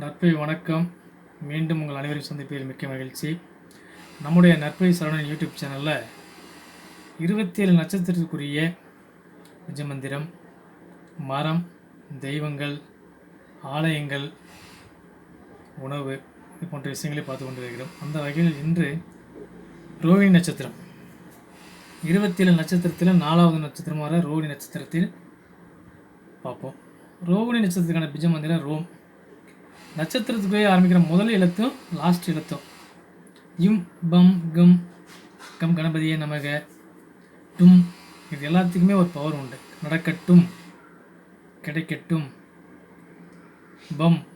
நற்பை வணக்கம். மீண்டும் உங்கள் அனைவரையும் சந்திப்பதில் மிக்க மகிழ்ச்சி. நம்முடைய நற்பை சரவணன் யூடியூப் சேனலில் இருபத்தி ஏழு நட்சத்திரத்திற்குரிய விஜமந்திரம் மரம் தெய்வங்கள் ஆலயங்கள் உணவு இது போன்ற விஷயங்களை பார்த்து கொண்டு வருகிறோம் அந்த வகையில் இன்று ரோஹிணி நட்சத்திரம். இருபத்தி ஏழு நட்சத்திரத்தில் நாலாவது நட்சத்திரமாக ரோஹிணி நட்சத்திரத்தில் பார்ப்போம். ரோஹிணி நட்சத்திரத்துக்கான பிஜ மந்திரம் ரோம். நட்சத்திரத்துக்குள்ளே ஆரம்பிக்கிற முதல் எழுத்தும் லாஸ்ட் எழுத்தும். இம் பம் கம் கம் கணபதியே நமக. டும் இது எல்லாத்துக்குமே ஒரு பவர் உண்டு. நடக்கட்டும் கிடைக்கட்டும். பம்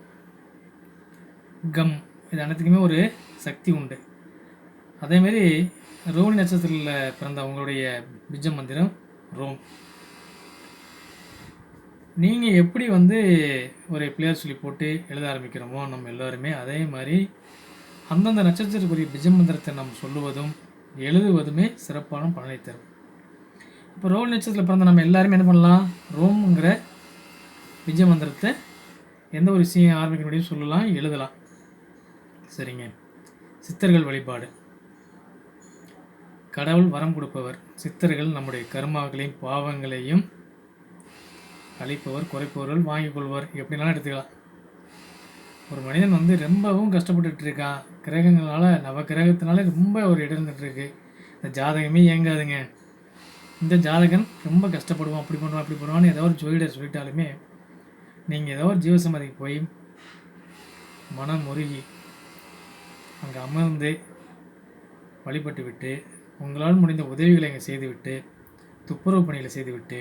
கம் இது அனைத்துக்குமே ஒரு சக்தி உண்டு. அதேமாரி ரோஹிணி நட்சத்திரத்தில் பிறந்த அவங்களுடைய பிஜ மந்திரம் ரோம். நீங்கள் எப்படி வந்து ஒரு பிளேயர் சொல்லி போட்டு எழுத ஆரம்பிக்கிறோமோ நம்ம எல்லாருமே அதே மாதிரி அந்தந்த நட்சத்திரத்துக்குரிய பிஜமந்திரத்தை நம்ம சொல்லுவதும் எழுதுவதுமே சிறப்பான பலனை தரும். இப்போ ரோல் நட்சத்திரத்தில் பிறந்த நம்ம எல்லாருமே என்ன பண்ணலாம்? ரோம்ங்கிற பிஜ மந்திரத்தை எந்த ஒரு விஷயம் ஆரம்பிக்க முடியும் சொல்லலாம் எழுதலாம். சரிங்க. சித்தர்கள் வழிபாடு. கடவுள் வரம் கொடுப்பவர். சித்தர்கள் நம்முடைய கர்மாக்களையும் பாவங்களையும் அழிப்பவர் குறைப்பவர்கள் வாங்கிக் கொள்வர். எப்படினாலும் எடுத்துக்கலாம்? ஒரு மனிதன் வந்து ரொம்பவும் கஷ்டப்பட்டுட்டு இருக்கான். கிரகங்களால் நவ கிரகத்தினாலே ரொம்ப ஒரு இடம் இருக்கு இந்த ஜாதகமே இயங்காதுங்க. இந்த ஜாதகன் ரொம்ப கஷ்டப்படுவான். அப்படி பண்ணுவான் அப்படி பண்ணுவான்னு ஏதோ ஒரு ஜோதிடர் சொல்லிட்டாலுமே நீங்கள் ஏதோ ஒரு ஜீவசமாதிக்கு போய் மனம் முருகி அங்கே அமர்ந்து வழிபட்டு விட்டு உங்களால் முடிந்த உதவிகளை இங்கே செய்துவிட்டு துப்புரவு பணிகளை செய்துவிட்டு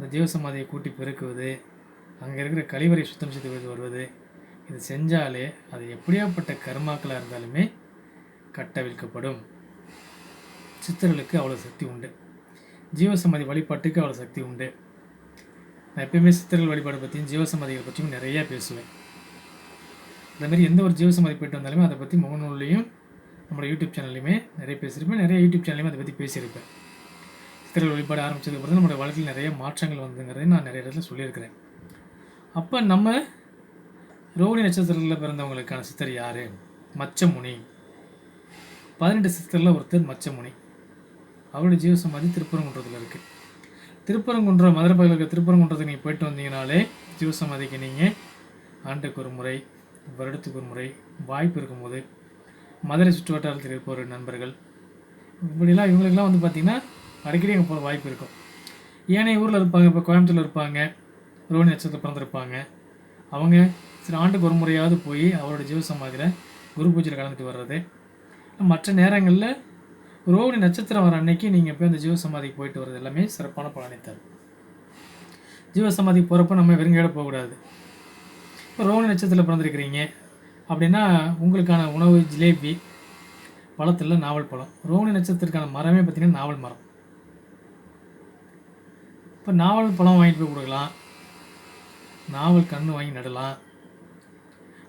அந்த ஜீவசமாதியை கூட்டி பெருக்குவது அங்கே இருக்கிற கழிவறை சுத்தம் செய்து விட்டு வருவது இது செஞ்சாலே அது எப்படியாப்பட்ட கர்மாக்களாக இருந்தாலுமே கட்டவிழ்க்கப்படும். சித்தர்களுக்கு அவ்வளோ சக்தி உண்டு. ஜீவசமாதி வழிபாட்டுக்கு அவ்வளோ சக்தி உண்டு. நான் எப்பயுமே சித்தர்கள் வழிபாடு பற்றியும் ஜீவசமாதிகள் பற்றியும் நிறையா பேசுவேன். அதேமாரி எந்த ஒரு ஜீவசமாதி போயிட்டு வந்தாலுமே அதை பற்றி முகநூல்லையும் நம்மளோட யூடியூப் சேனல்லையுமே நிறைய பேசியிருப்பேன். நிறைய யூடியூப் சேனல்லையுமே அதை பற்றி பேசியிருப்பேன். சித்தர்கள் வழிபாடு ஆரம்பித்ததுக்கு பிறகு நம்மளுடைய வாழ்க்கையில் நிறைய மாற்றங்கள் வந்துங்கிறதையும் நான் நிறைய இடத்துல சொல்லியிருக்கிறேன். அப்போ நம்ம ரோகிணி நட்சத்திரத்தில் பிறந்தவங்களுக்கான சித்தர் யார்? மச்சமுனி. பதினெட்டு சித்தரில் ஒருத்தர் மச்சமுனி. அவருடைய ஜீவசமாதி திருப்பரங்குன்றத்தில் இருக்குது திருப்பரங்குன்றம் மதுரை பகுதியில் இருக்க திருப்பரங்குன்றத்துக்கு நீங்கள் போயிட்டு வந்தீங்கனாலே ஜீவசமாதிக்கு நீங்கள் ஆண்டுக்கு ஒரு முறை வருடத்துக்கு ஒரு முறை வாய்ப்பு இருக்கும்போது மதுரை சுற்று வட்டாரத்தில் இருப்பவர் நண்பர்கள் இப்படிலாம் இவங்களுக்கெல்லாம் வந்து பார்த்திங்கன்னா அடிக்கடி அங்கே போகிற வாய்ப்பு இருக்கும். ஏனைய ஊரில் இருப்பாங்க இப்போ கோயம்புத்தூரில் இருப்பாங்க ரோஹிணி நட்சத்திரம் பிறந்திருப்பாங்க. அவங்க சில ஆண்டுக்கு ஒரு முறையாவது போய் அவரோட ஜீவசமாதியில் குரு பூஜையில் கலந்துட்டு வர்றது. மற்ற நேரங்களில் ரோஹிணி நட்சத்திரம் வர அன்னைக்கு நீங்கள் போய் அந்த ஜீவசமாதிக்கு போயிட்டு வர்றது எல்லாமே சிறப்பான பலனை தரும் ஜீவசமாதிக்கு போகிறப்ப நம்ம வெறுங்கையோட போகக்கூடாது இப்போ ரோஹிணி நட்சத்திரத்தில் பிறந்திருக்கிறீங்க அப்படின்னா உங்களுக்கான உணவு ஜிலேபி பழத்தில் நாவல் பழம். ரோஹிணி நட்சத்திரத்துக்கான மரமே பார்த்திங்கன்னா நாவல் மரம். இப்போ நாவல் பழம் வாங்கிட்டு போய் கொடுக்கலாம். நாவல் கன்று வாங்கி நடலாம்.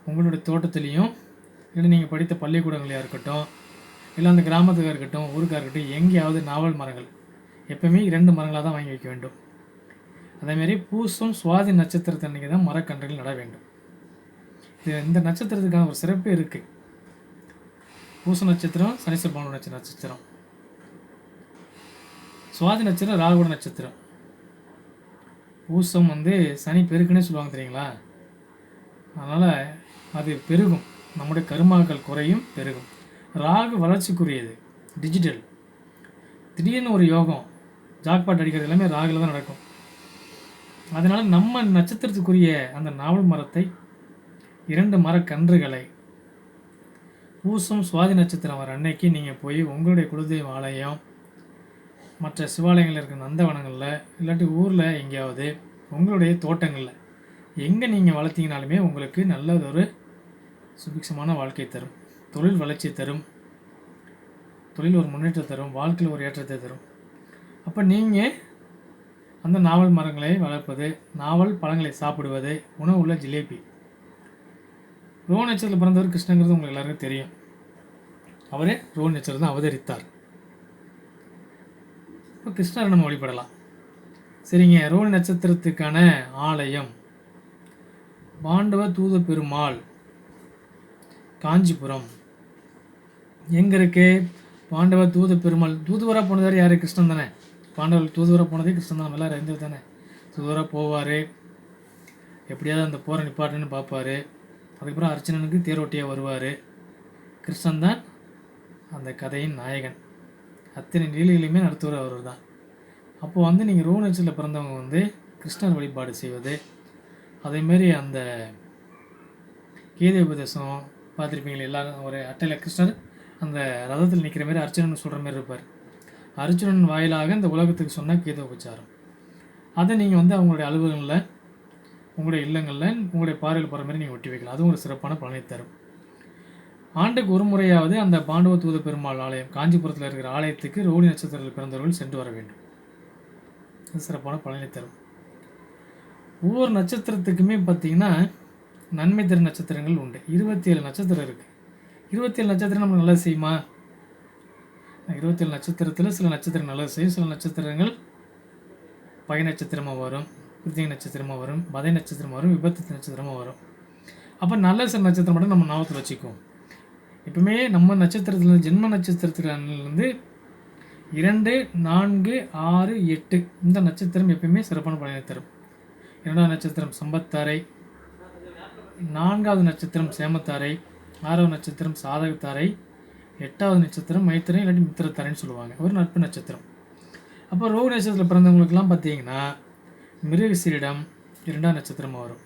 உங்களுடைய தோட்டத்துலேயும் இல்லை நீங்கள் படித்த பள்ளிக்கூடங்களையாக இருக்கட்டும் இல்லை அந்த கிராமத்துக்காக இருக்கட்டும் ஊருக்காக இருக்கட்டும் எங்கேயாவது நாவல் மரங்கள் எப்பவுமே இரண்டு மரங்களாக தான் வாங்கி வைக்க வேண்டும். அதேமாரி பூசம் சுவாதி நட்சத்திரத்தன்னைக்கு தான் மரக்கன்றுகள் நட வேண்டும். இது இந்த நட்சத்திரத்துக்கான ஒரு சிறப்பு இருக்குது பூச நட்சத்திரம் சனீஸ்வர பவன நட்ச நட்சத்திரம். சுவாதி நட்சத்திரம் ராகுட நட்சத்திரம். பூசம் வந்து சனி பெருக்குன்னே சொல்லுவாங்க தெரியுங்களா? அதனால் அது பெருகும். நம்முடைய கருமாக்கள் குறையும் பெருகும். ராகு வளர்ச்சிக்குரியது. டிஜிட்டல் திடீர்னு ஒரு யோகம் ஜாக்பாட் அடிக்கிறது எல்லாமே ராகில் தான் நடக்கும். அதனால் நம்ம நட்சத்திரத்துக்குரிய அந்த நாவல் மரத்தை இரண்டு மரக்கன்றுகளை பூசம் சுவாதி நட்சத்திரம் வர அன்னைக்கு நீங்கள் போய் உங்களுடைய குலதெய்வ ஆலயம் மற்ற சிவாலயங்கள் இருக்கிற நந்தவனங்களில் இல்லாட்டி ஊரில் எங்கேயாவது உங்களுடைய தோட்டங்களில் எங்கே நீங்கள் வளர்த்தீங்கனாலுமே உங்களுக்கு நல்லதொரு சுபிக்ஷமான வாழ்க்கை தரும். தொழில் வளர்ச்சி தரும். தொழில் ஒரு முன்னேற்றம் தரும். வாழ்க்கையில் ஒரு ஏற்றத்தை தரும். அப்போ நீங்கள் அந்த நாவல் மரங்களை வளர்ப்பது நாவல் பழங்களை சாப்பிடுவது உணவு உள்ள ஜிலேபி. ரோ நட்சத்திரத்தில் பிறந்தவர் கிருஷ்ணங்கிறது உங்களுக்கு எல்லாருக்கும் தெரியும். அவரே ரோ நட்சத்திரம் தான் அவதரித்தார். இப்போ கிருஷ்ணரை நம்ம வழிபடலாம். சரிங்க ரோஹிணி நட்சத்திரத்துக்கான ஆலயம். பாண்டவ தூத பெருமாள் காஞ்சிபுரம். எங்கே இருக்கு? பாண்டவ தூத பெருமாள் தூதுவராக போனதார் யார்? கிருஷ்ணன் தானே. பாண்டவர் தூதுவராக போனதே கிருஷ்ணன் தான். எல்லாரும் அறிந்தது தானே. தூதுவராக போவார். எப்படியாவது அந்த போரை நிப்பாட்டுன்னு பார்ப்பாரு. அதுக்கப்புறம் அர்ச்சனனுக்கு தேரோட்டியாக வருவார். கிருஷ்ணன் தான் அந்த கதையின் நாயகன். அத்தனை லீலைகளையுமே நடத்துவர் அவர் தான் அப்போது வந்து நீங்கள் ரோஹ நட்சத்திரத்தில் பிறந்தவங்க வந்து கிருஷ்ணர் வழிபாடு செய்வது அதேமாரி அந்த கீதை உபதேசம் பார்த்துருப்பீங்களே எல்லாரும் ஒரு அட்டையில் கிருஷ்ணர் அந்த ரதத்தில் நிற்கிற மாதிரி அர்ச்சனன் சொல்கிற மாதிரி இருப்பார். அர்ஜுனன் வாயிலாக இந்த உலகத்துக்கு சொன்ன கீதை உபச்சாரம். அதை நீங்கள் வந்து அவங்களுடைய அலுவலகங்களில் உங்களுடைய இல்லங்களில் உங்களுடைய பார்வையில் போகிற மாதிரி நீங்கள் ஒட்டி வைக்கலாம். அதுவும் ஒரு சிறப்பான பலனை தரும். ஆண்டுக்கு ஒரு முறையாவது அந்த பாண்டவ தூத பெருமாள் ஆலயம் காஞ்சிபுரத்தில் இருக்கிற ஆலயத்துக்கு ரோஹிணி நட்சத்திரத்தில் பிறந்தவர்கள் சென்று வர வேண்டும். அது சிறப்பான பலனை தரும். ஒவ்வொரு நட்சத்திரத்துக்குமே பார்த்தீங்கன்னா நன்மை தரும் நட்சத்திரங்கள் உண்டு. இருபத்தி ஏழு நட்சத்திரம் இருக்குது இருபத்தி ஏழு நட்சத்திரம் நம்ம நல்லது செய்யுமா? இருபத்தேழு நட்சத்திரத்தில் சில நட்சத்திரம் நல்லது செய்யும். சில நட்சத்திரங்கள் பகை நட்சத்திரமாக வரும் கிருத்திகை நட்சத்திரமாக வரும் பதை நட்சத்திரமாக வரும் விபத்து நட்சத்திரமாக வரும். அப்போ நல்ல சில நட்சத்திரம் மட்டும் நம்ம ஞாபகத்தில் வச்சுக்குவோம். எப்பவுமே நம்ம நட்சத்திரத்துலேருந்து ஜென்ம நட்சத்திரத்துலேருந்து இரண்டு நான்கு ஆறு எட்டு இந்த நட்சத்திரம் எப்பயுமே சிறப்பான பலனை தரும். இரண்டாவது நட்சத்திரம் சம்பத்தாரை நான்காவது நட்சத்திரம் சேமத்தாரை ஆறாவது நட்சத்திரம் சாதகத்தாரை எட்டாவது நட்சத்திரம் மைத்திரை இல்லாட்டி மித்திரத்தாரைன்னு சொல்லுவாங்க. ஒரு நட்பு நட்சத்திரம். அப்போ ரோக நட்சத்திரத்தில் பிறந்தவங்களுக்குலாம் பார்த்தீங்கன்னா மிருகசீரிடம் இரண்டாம் நட்சத்திரமாக வரும்.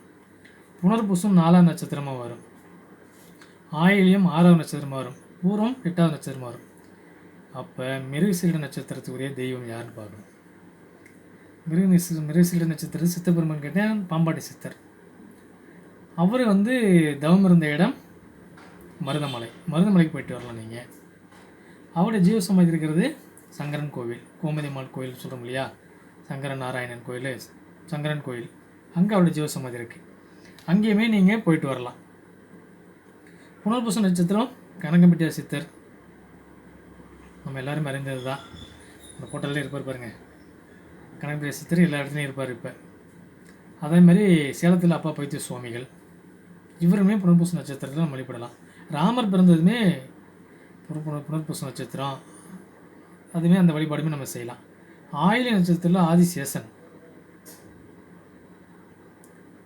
புனர்பூசம் நாலாம் நட்சத்திரமாக வரும். ஆயிலியம் ஆறாவது நட்சத்திரமாக வரும் பூரம் எட்டாவது நட்சத்திரமாக வரும் அப்போ மிருகசீரிட நட்சத்திரத்துக்குரிய தெய்வம் யாருன்னு பார்க்கணும். மிருக மிருகசீரிட நட்சத்திரம் சித்தபெருமன் கேட்டேன் பாம்பாட்டி சித்தர். அவர் வந்து தவம் இருந்த இடம் மருதமலை. மருதமலைக்கு போயிட்டு வரலாம் நீங்கள் அவருடைய ஜீவசமாதி இருக்கிறது சங்கரன் கோவில். கோமதிமால் கோயில் சொல்கிறோம் இல்லையா? சங்கரன் நாராயணன் கோயில் சங்கரன் கோயில். அங்கே அவருடைய ஜீவசமாதி இருக்குது அங்கேயுமே நீங்கள் போயிட்டு வரலாம். புனர்பூச நட்சத்திரம் கனகம்பட்டியார் சித்தர். நம்ம எல்லாரும் அறிந்தது தான் அந்த ஹோட்டலில் இருப்பார் பாருங்க. கனகம்பட்டியார் சித்தர் எல்லா இடத்துலையும் இருப்பார் இப்போ. அதே மாதிரி சேலத்தில் அப்பா பைத்திய சுவாமிகள். இவருமே புனர்பூச நட்சத்திரத்தில் நம்ம வழிபடலாம். ராமர் பிறந்ததுமே புன- புன- புனர்பூச நட்சத்திரம். அதுவுமே அந்த வழிபாடுமே நம்ம செய்யலாம். ஆயிலி நட்சத்திரத்தில் ஆதிசேஷன்.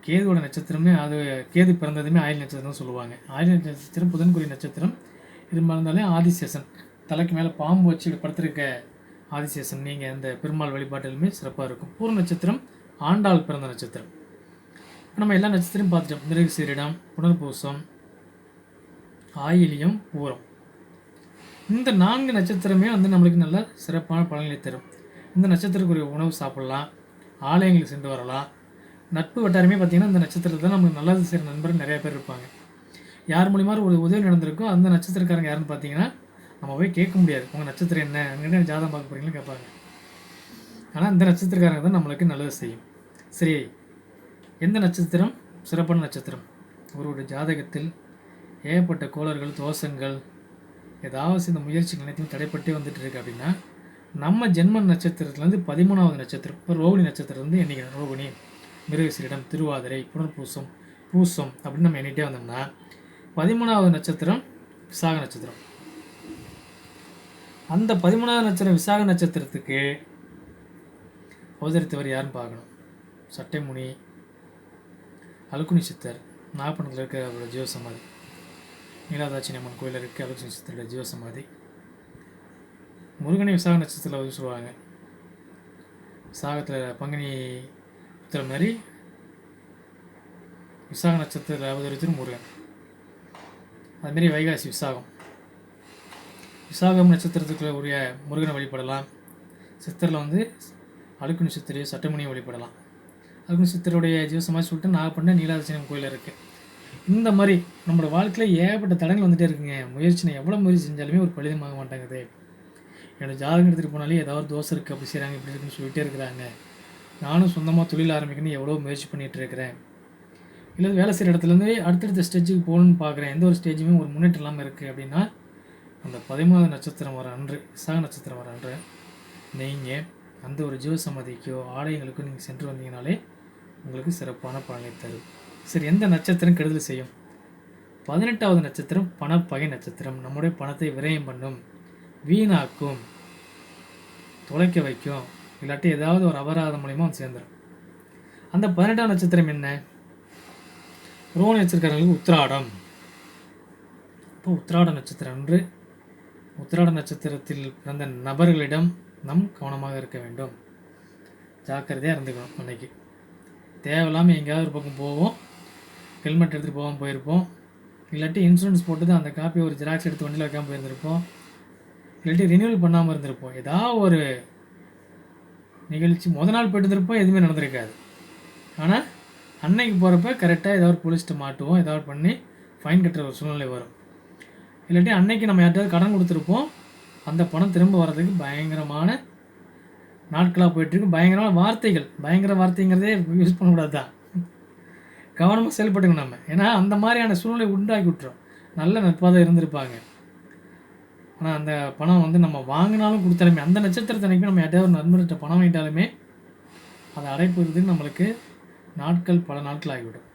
கேதுவோட நட்சத்திரமே அது கேது பிறந்ததுமே ஆயில் நட்சத்திரம் சொல்லுவாங்க. ஆயில் நட்சத்திரம் புதன்குறி நட்சத்திரம். இது இருந்தாலும் ஆதிசேஷன். தலைக்கு மேலே பாம்பு வச்சு படுத்திருக்க ஆதிசேஷன். நீங்கள் அந்த பெருமாள் வழிபாட்டிலுமே சிறப்பாக இருக்கும். பூர்வ நட்சத்திரம் ஆண்டாள் பிறந்த நட்சத்திரம். நம்ம எல்லா நட்சத்திரம் பார்த்துட்டோம். மிருகசீரிடம் புனர்பூசம் ஆயிலியம் பூரம். இந்த நான்கு நட்சத்திரமே வந்து நம்மளுக்கு நல்ல சிறப்பான பலன்களை தரும். இந்த நட்சத்திரக்குரிய உணவு சாப்பிடலாம். ஆலயங்களுக்கு சென்று வரலாம். நட்பு வட்டாரமே பார்த்திங்கன்னா இந்த நட்சத்திரத்தில் நமக்கு நல்லது செய்கிற நண்பர்கள் நிறைய பேர் இருப்பாங்க. யார் மூலிமா ஒரு உதவி நடந்திருக்கோ அந்த நட்சத்திரக்காரங்க யாருன்னு பார்த்தீங்கன்னா நம்ம போய் கேட்க முடியாது. உங்கள் நட்சத்திரம் என்ன? அங்கே ஜாதகம் பார்க்க போகிறீங்கன்னு கேட்பாங்க. ஆனால் இந்த நட்சத்திரக்காரங்க தான் நம்மளுக்கு நல்லது செய்யும். சரி எந்த நட்சத்திரம்? சிறப்பான நட்சத்திரம். ஒருவருடைய ஜாதகத்தில் ஏகப்பட்ட கோளர்கள் தோஷங்கள் ஏதாவது இந்த முயற்சிகள் அனைத்தையும் தடைப்பட்டே வந்துட்டு இருக்கு அப்படின்னா நம்ம ஜென்ம நட்சத்திரத்துலேருந்து பதிமூணாவது நட்சத்திரம் இப்போ ரோகிணி நட்சத்திரம் வந்து எண்ணிக்கணும் ரோகிணி. மிருகசீரிடம் திருவாதிரை புனர்பூசம் பூசம் அப்படின்னு நம்ம எண்ணிட்டே வந்தோம்னா பதிமூணாவது நட்சத்திரம் விசாக நட்சத்திரம். அந்த பதிமூணாவது நட்சத்திரம் விசாக நட்சத்திரத்துக்கு அவதரித்தவர் யாருன்னு பார்க்கணும். சட்டைமுனி அலுக்குனி சித்தர் நாகப்பட்டினத்தில் இருக்கிற அவரோட ஜீவசமாதி நீலாதாட்சி அம்மன் கோயிலில் இருக்குது அலுக்குனி சித்தரோட ஜீவசமாதி. முருகனை விசாக நட்சத்திரத்தில் வந்து சொல்லுவாங்க விசாகத்தில் பங்குனி நட்சத்திர மாதிரி விசாக நட்சத்திரத்தில் அவதரித்தது முருகன். அதுமாரி வைகாசி விசாகம். விசாகம் நட்சத்திரத்துக்குள்ள உரிய முருகனை வழிபடலாம். சித்தரில் வந்து அழுக்கு சித்திரை சட்டமணியை வழிபடலாம். அழுக்குனி சித்தருடைய ஜீவசமாக சொல்லிட்டு நாகப்பட்டினம் நீலாதசனம் கோயில் இருக்குது இந்த மாதிரி நம்மளோட வாழ்க்கையில் ஏகப்பட்ட தடங்கள் வந்துட்டே இருக்குங்க. முயற்சி எவ்வளோ முயற்சி செஞ்சாலுமே ஒரு பலிதமாக மாட்டேங்குது என்னோட ஜாதகம் எடுத்துகிட்டு போனாலே ஏதாவது தோசை இருக்குது அப்படி செய்கிறாங்க இப்படி இருக்குன்னு சொல்லிகிட்டே இருக்கிறாங்க. நானும் சொந்தமாக தொழில் ஆரம்பிக்கணும்னு எவ்வளோ முயற்சி பண்ணிகிட்டு இருக்கிறேன் இல்லை வேலை செய்கிற இடத்துலேருந்து அடுத்தடுத்த ஸ்டேஜுக்கு போகணும்னு பார்க்குறேன் எந்த ஒரு ஸ்டேஜுமே ஒரு முன்னேற்றம் இல்லாமல் இருக்குது அப்படின்னா அந்த பதிமூணாவது நட்சத்திரம் வர அன்று விசாக நட்சத்திரம் வர அன்று நீங்கள் அந்த ஒரு ஜீவ சமாதிக்கோ ஆலயங்களுக்கோ நீங்கள் சென்று வந்தீங்கனாலே உங்களுக்கு சிறப்பான பலனை தரும். சரி எந்த நட்சத்திரம் கெடுதல் செய்யும்? பதினெட்டாவது நட்சத்திரம் பணப்பகை நட்சத்திரம். நம்முடைய பணத்தை விரயம் பண்ணும் வீணாக்கும் தொலைக்க வைக்கும் இல்லாட்டி ஏதாவது ஒரு அபராதம் மூலியமாக வந்து சேர்ந்துடும் அந்த பதினெட்டாம் நட்சத்திரம் என்ன? ரோனி வச்சிருக்காரங்களுக்கு உத்திராடம். இப்போ உத்திராட நட்சத்திரம் அன்று உத்திராட நட்சத்திரத்தில் பிறந்த நபர்களிடம் நம் கவனமாக இருக்க வேண்டும். ஜாக்கிரதையாக இருந்துக்கணும் அன்னைக்கு. தேவையில்லாமல் எங்கேயாவது ஒரு பக்கம் போவோம். ஹெல்மெட் எடுத்துகிட்டு போகாமல் போயிருப்போம். இல்லாட்டி இன்சூரன்ஸ் போட்டு தான் அந்த காப்பி ஒரு ஜெராக்ஸ் எடுத்து வண்டியில் வைக்காமல் போயிருந்திருப்போம். இல்லாட்டி ரினியூவல் பண்ணாமல் இருந்திருப்போம். ஏதாவது ஒரு நிகழ்ச்சி முத நாள் போயிட்டு இருந்திருப்போம் எதுவுமே நடந்திருக்காது. ஆனால் அன்னைக்கு போகிறப்ப கரெக்டாக ஏதாவது போலீஸ்ட்டு மாட்டுவோம் ஏதாவது பண்ணி ஃபைன் கட்டுற ஒரு சூழ்நிலை வரும். இல்லாட்டி அன்னைக்கு நம்ம யார்ட்டாவது கடன் கொடுத்துருப்போம் அந்த பணம் திரும்ப வர்றதுக்கு பயங்கரமான நாட்களாக போயிட்டுருக்கு. பயங்கரமான வார்த்தைகள் பயங்கர வார்த்தைங்கிறதே யூஸ் பண்ணக்கூடாது தான் கவனமாக செயல்பட்டுக்கணும் நம்ம. ஏன்னா அந்த மாதிரியான சூழ்நிலை உண்டாக்கி விட்டுரும். நல்ல நட்பாக தான் இருந்திருப்பாங்க. ஆனால் அந்த பணம் வந்து நம்ம வாங்கினாலும் கொடுத்தாலுமே அந்த நட்சத்திரத்தனைக்கு நம்ம யார்ட்டையாவது ஒரு நண்பர்கிட்ட பணம் வாங்கிட்டாலுமே அதை அடைப்பது நம்மளுக்கு நாட்கள் பல நாட்கள் ஆகிவிடும்.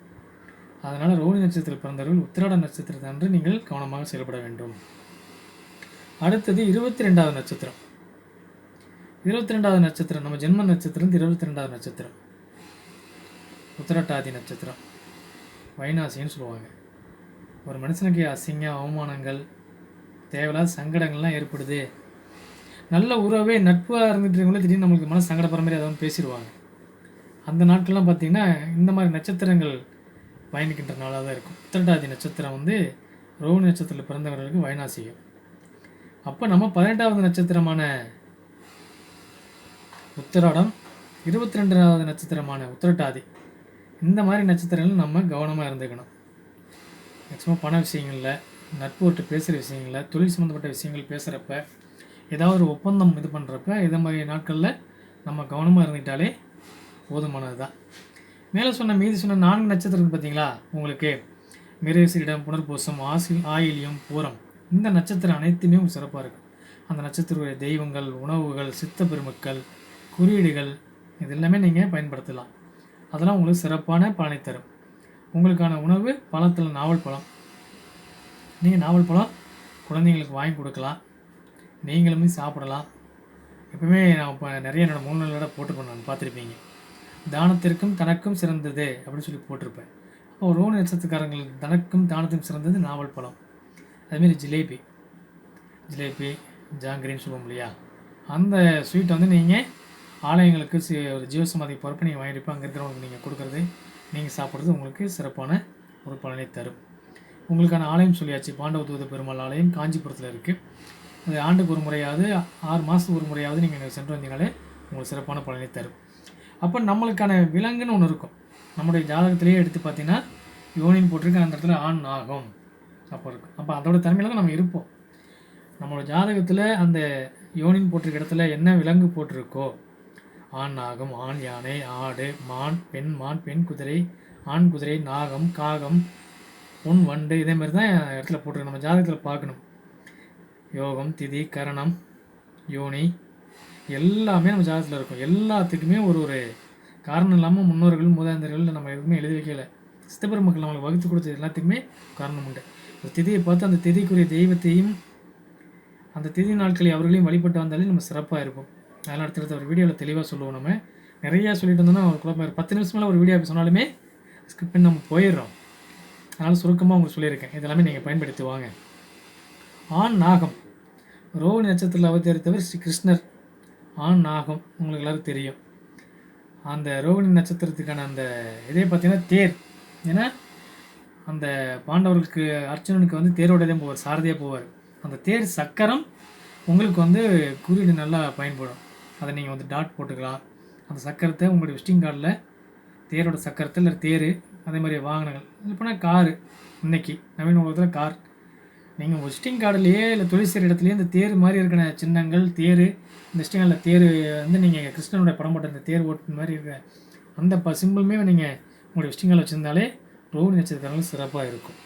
அதனால் ரோஹிணி நட்சத்திரத்தில் பிறந்தவர்கள் உத்திராட நட்சத்திரத்தை அன்று நீங்கள் கவனமாக செயல்பட வேண்டும். அடுத்தது இருபத்தி ரெண்டாவது நட்சத்திரம். இருபத்தி ரெண்டாவது நட்சத்திரம் நம்ம ஜென்ம நட்சத்திரம் இருபத்தி ரெண்டாவது நட்சத்திரம். உத்திரட்டாதி நட்சத்திரம். வைனாசின்னு சொல்லுவாங்க. ஒரு மனுஷனுக்கு அசிங்கம் அவமானங்கள் தேவையில்லாத சங்கடங்கள்லாம் ஏற்படுது. நல்ல உறவே நட்பாக இருந்துட்டு இருக்கவங்களே திடீர்னு நம்மளுக்கு மனசு சங்கடப்படுற மாதிரி ஏதாவது பேசிடுவாங்க. அந்த நாட்கள்லாம் பார்த்திங்கன்னா இந்த மாதிரி நட்சத்திரங்கள் பயணிக்கின்ற நாளாக தான் இருக்கும். உத்திரட்டாதி நட்சத்திரம் வந்து ரோஹிணி நட்சத்திரத்தில் பிறந்தவர்களுக்கு வைனாசியம் அப்போ நம்ம பதினெட்டாவது நட்சத்திரமான உத்திராடம் இருபத்தி ரெண்டாவது நட்சத்திரமான உத்திரட்டாதி இந்த மாதிரி நட்சத்திரங்கள் நம்ம கவனமாக இருந்துக்கணும். மேக்ஸிமம் பண விஷயங்களில் நட்பு விட்டு பேசுகிற விஷயங்கள தொழில் சம்மந்தப்பட்ட விஷயங்கள் பேசுகிறப்ப ஏதாவது ஒரு ஒப்பந்தம் இது பண்ணுறப்ப இதை மாதிரி நாட்களில் நம்ம கவனமாக இருந்துக்கிட்டாலே போதுமானது தான் மேலே சொன்ன மீதி சொன்ன நான்கு நட்சத்திரம் பார்த்தீங்களா உங்களுக்கு மிரேசிரிடம் புனர்பூசம் ஆசி ஆயிலியம் பூரம். இந்த நட்சத்திரம் அனைத்துமே சிறப்பாக இருக்கும் அந்த நட்சத்திர தெய்வங்கள் உணவுகள் சித்த பெருமக்கள் குறியீடுகள் இது எல்லாமே நீங்கள் பயன்படுத்தலாம். அதெல்லாம் உங்களுக்கு சிறப்பான பலனை தரும். உங்களுக்கான உணவு பழத்தில் நாவல் பழம். நீங்கள் நாவல் பழம் குழந்தைங்களுக்கு வாங்கி கொடுக்கலாம். நீங்களுமே சாப்பிடலாம். எப்பவுமே நான் இப்போ நிறைய என்னோடய மூணு நாளோட போட்டிருப்பேன் நான் பார்த்துருப்பீங்க. தானத்திற்கும் தனக்கும் சிறந்தது அப்படின்னு சொல்லி போட்டிருப்பேன். அப்போ ரோனி நட்சத்திரக்காரங்கள் தனக்கும் தானத்துக்கும் சிறந்தது நாவல் பழம். அதுமாரி ஜிலேபி. ஜிலேபி ஜாங்கிரின்னு சொல்லுவோம் இல்லையா? அந்த ஸ்வீட் வந்து நீங்கள் ஆலயங்களுக்கு சி ஒரு ஜீவசமாதி பொறுப்பு நீங்கள் வாங்கியிருப்ப அங்கே இருக்கிறவங்களுக்கு நீங்கள் கொடுக்குறது நீங்கள் சாப்பிட்றது உங்களுக்கு சிறப்பான ஒரு பலனை தரும். உங்களுக்கான ஆலயம் சொல்லியாச்சு. பாண்டவ தூத பெருமாள் ஆலயம் காஞ்சிபுரத்தில் இருக்குது அது ஆண்டுக்கு ஒரு முறையாவது ஆறு மாதத்துக்கு ஒரு முறையாவது நீங்கள் சென்று வந்தீங்களே உங்களுக்கு சிறப்பான பலனை தரும். அப்போ நம்மளுக்கான விலங்குன்னு ஒன்று இருக்கும். நம்முடைய ஜாதகத்திலேயே எடுத்து பார்த்தீங்கன்னா யோனின் போட்டிருக்க அந்த இடத்துல ஆண் ஆகும் அப்போ இருக்கும் அப்போ அதோட தன்மையில் தான் நம்ம இருப்போம். நம்மளோட ஜாதகத்தில் அந்த யோனின் போட்டிருக்க இடத்துல என்ன விலங்கு போட்டிருக்கோ ஆண் நாகம் ஆண் யானை ஆடு மான் பெண் மான் பெண் குதிரை ஆண் குதிரை நாகம் காகம் பொன் வண்டு இதே மாதிரி தான் இடத்துல போட்டிருக்கு. நம்ம ஜாதகத்தில் பார்க்கணும். யோகம் திதி கரணம் யோனி எல்லாமே நம்ம ஜாதகத்தில் இருக்கும். எல்லாத்துக்குமே ஒரு ஒரு காரணம் இல்லாமல் முன்னோர்கள் மூதாந்தர்கள் நம்ம எதுவுமே எழுதி வைக்கல. சித்தப்பெருமக்கள் நம்மளுக்கு வகுத்து கொடுத்தது எல்லாத்துக்குமே காரணம் உண்டு. ஒரு திதியை பார்த்து அந்த திதிக்குரிய தெய்வத்தையும் அந்த திதி நாட்களை அவர்களையும் வழிபட்டு வந்தாலே நம்ம சிறப்பாக இருக்கும் அதெல்லாம் அடுத்தடுத்த ஒரு வீடியோவில் தெளிவாக சொல்லுவோம் நம்ம. நிறையா சொல்லிட்டு இருந்தோம்னா ஒரு குழப்பம் பத்து நிமிஷமெல்லாம் ஒரு வீடியோ சொன்னாலுமே ஸ்கிப் பண்ணி நம்ம போயிடுறோம். அதனால் சுருக்கமாக உங்களுக்கு சொல்லியிருக்கேன். இதெல்லாமே நீங்கள் பயன்படுத்தி வாங்க. ஆண் நாகம். ரோஹிணி நட்சத்திரத்தில் அவதரித்தவர் ஸ்ரீ கிருஷ்ணர். ஆண் நாகம். உங்களுக்கு எல்லாரும் தெரியும். அந்த ரோகிணி நட்சத்திரத்துக்கான அந்த இதே பார்த்தீங்கன்னா தேர். ஏன்னா அந்த பாண்டவர்களுக்கு அர்ஜுனனுக்கு வந்து தேரோட தான் போவார் சாரதியாக போவார். அந்த தேர் சக்கரம் உங்களுக்கு வந்து குறியீடு நல்லா பயன்படும். அதை நீங்கள் வந்து டாட் போட்டுக்கலாம். அந்த சக்கரத்தை உங்களுடைய விசிட்டிங் கார்டில் தேரோட சக்கரத்தில் தேர் அதே மாதிரி வாகனங்கள். இல்லைப்போனா காரு இன்னைக்கு நவீன உலகத்தில் கார். நீங்கள் உங்கள் விசிட்டிங் கார்டுலேயே இல்லை தொழில் செய்கிற இடத்துலையே இந்த தேர் மாதிரி இருக்கிற சின்னங்கள் தேர் இந்த விசிட்டிங் கார்டில் தேர் வந்து நீங்கள் கிருஷ்ணனுடைய படம் போட்ட இந்த தேர் ஓட்டு மாதிரி இருக்கிற அந்த ப சிம்பிளுமே நீங்கள் உங்களுடைய விசிட்டிங் கார்டில் வச்சுருந்தாலே ரோடு நட்சத்திரங்கள் சிறப்பாக இருக்கும்.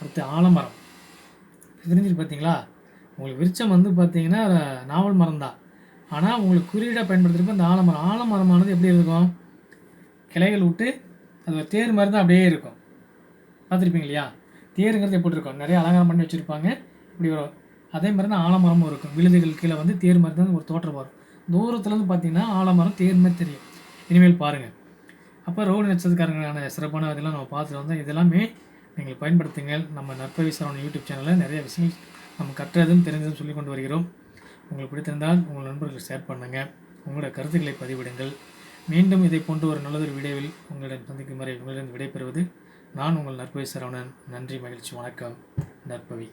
அடுத்து ஆலமரம். தெரிஞ்சுட்டு பார்த்தீங்களா? உங்களுக்கு விருச்சம் வந்து பார்த்தீங்கன்னா நாவல் மரம் தான். ஆனால் உங்களுக்கு குறியீடாக பயன்படுத்துகிறப்ப அந்த ஆலமரம். ஆலமரமானது எப்படி இருக்கும்? கிளைகள் விட்டு அது ஒரு தேர் மாதிரி தான் அப்படியே இருக்கும். பார்த்துருப்பீங்க இல்லையா தேருங்கிறது எப்படி இருக்கும் நிறைய அலங்காரம் பண்ணி வச்சுருப்பாங்க. இப்படி வரும். அதே மாதிரி தான் ஆலமரமும் இருக்கும். விழுதுகள் கீழே வந்து தேர் மாதிரி தான் ஒரு தோற்றம் வரும். தூரத்துலேருந்து பார்த்தீங்கன்னா ஆலமரம் தேர் மாதிரி தெரியும். இனிமேல் பாருங்கள் அப்போ ரோடு நட்சத்திரக்காரங்களான சிறப்பான இதெல்லாம் நம்ம பார்த்துட்டு வந்தோம். இதெல்லாமே நீங்கள் பயன்படுத்துங்கள் நம்ம நற்பவி சரவணன் யூடியூப் சேனலில் நிறைய விஷயங்கள் நம்ம கற்றதும் தெரிஞ்சதும் சொல்லி கொண்டு வருகிறோம். உங்களுக்கு பிடித்திருந்தால் உங்கள் நண்பர்களுக்கு ஷேர் பண்ணுங்கள் உங்களோட கருத்துக்களை பதிவிடுங்கள். மீண்டும் இதை போன்ற ஒரு நல்லதொரு வீடியோவில் உங்களிடம் சந்திக்கும் வரை உங்களிடம் விடைபெறுவது நான் உங்கள் நற்பவி சரவணன். நன்றி மகிழ்ச்சி வணக்கம். நற்பவி.